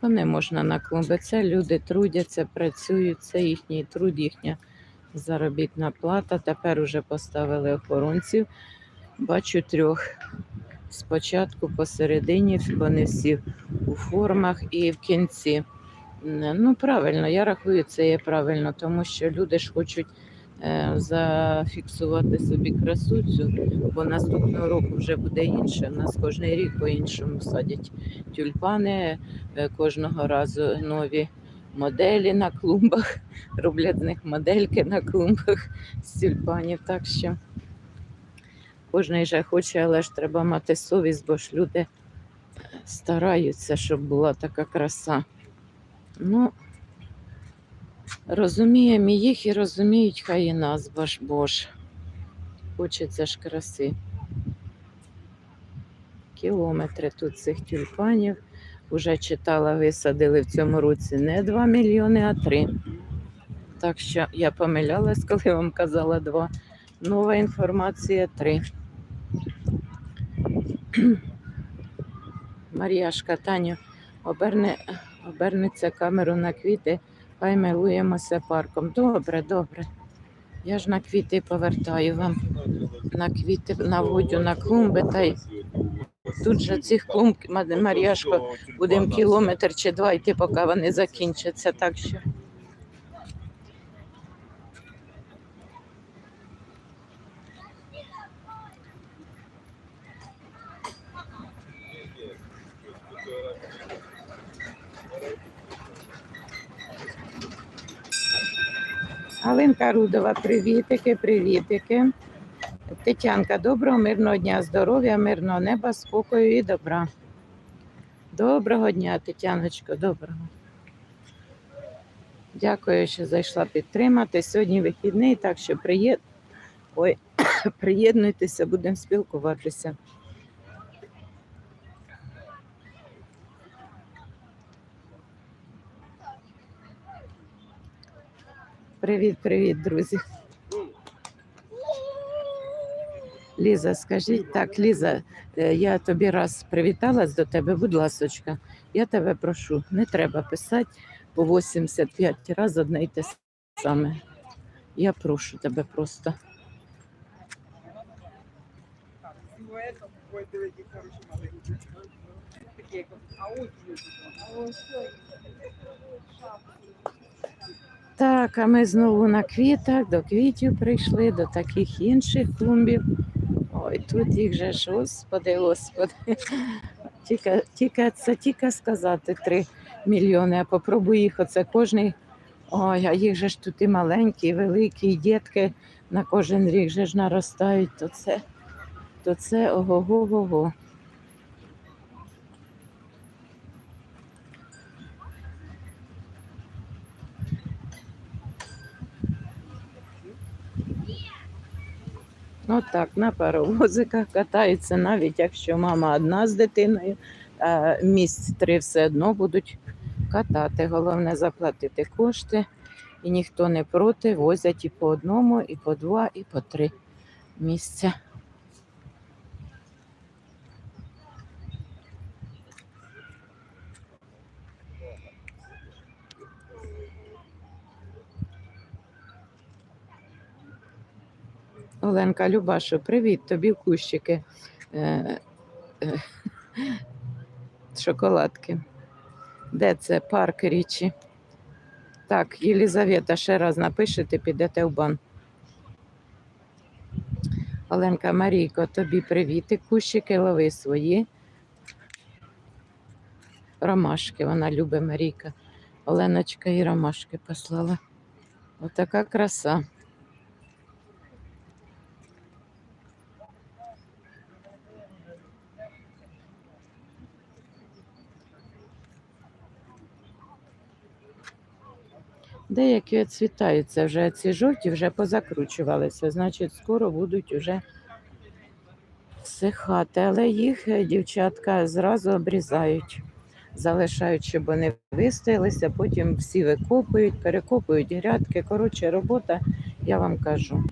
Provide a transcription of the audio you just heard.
То не можна на клумби. Це люди трудяться, працюють, це їхній труд, їхня заробітна плата. Тепер уже поставили охоронців. Бачу трьох. Спочатку посередині, вони всі у формах і в кінці. Ну, правильно, я рахую, це є правильно, тому що люди ж хочуть зафіксувати собі красу цю, бо наступного року вже буде інше. У нас кожен рік по-іншому садять тюльпани, е, кожного разу нові моделі на клумбах, роблять з них модельки на клумбах з тюльпанів. Так що кожен же хоче, але ж треба мати совість, бо ж люди стараються, щоб була така краса. Ну, розуміємо їх і розуміють, хай і нас, бо ж бо ж. Хочеться ж краси. Кілометри тут цих тюльпанів. Уже читала, висадили в цьому році не 2 мільйони, а 3. Так що я помилялась, коли вам казала 2. Нова інформація 3. Мар'яшка, Таню, оберне, обернеться камеру на квіти, хай милуємося парком. Добре, добре. Я ж на квіти повертаю вам. На квіти наводю на клумби та й тут же цих клумб, Ма- Мар'яшко, будемо кілометр чи два йти, поки вони закінчаться. Так що Галинка Рудова, привітики, привітики. Тетянка, доброго, мирного дня, здоров'я, мирного неба, спокою і добра. Доброго дня, Тетяночко, доброго. Дякую, що зайшла підтримати. Сьогодні вихідний, так що приєд... Ой, приєднуйтеся, будемо спілкуватися. Привіт, привіт, друзі. Ліза, скажіть так, Ліза, е, я тобі раз привіталась до тебе, будь ласочка, я тебе прошу, не треба писати по 85 разів одне й те саме. Я прошу тебе просто. Так, а ми знову на квітах, до квітів прийшли, до таких інших клумбів. Ой, тут їх же ж, господи, господи. Тільки, тільки, це тільки сказати 3 мільйони, а попробуй їх оце кожний. Ой, а їх же ж тут і маленькі, і великі, і дітки на кожен рік же ж наростають, то це, то це ого-го-го. Отак, на паровозиках катаються, навіть якщо мама одна з дитиною, місць три все одно будуть катати. Головне заплатити кошти, і ніхто не проти, возять і по одному, і по два, і по три місця. Оленка Любашу, привіт, тобі кущики. Е, е, шоколадки. Де це? Парк річі. Так, Єлізавета, ще раз напишете, підете в бан. Оленка Марійко, тобі привіти, кущики, лови свої. Ромашки, вона любить Марійка. Оленочка і ромашки послала. Отака краса. Деякі відцвітаються вже ці жовті вже позакручувалися, значить, скоро будуть вже всихати. Але їх е, дівчатка зразу обрізають, залишають, щоб вони вистоялися, потім всі викопують, перекопують грядки. Коротше, робота, я вам кажу.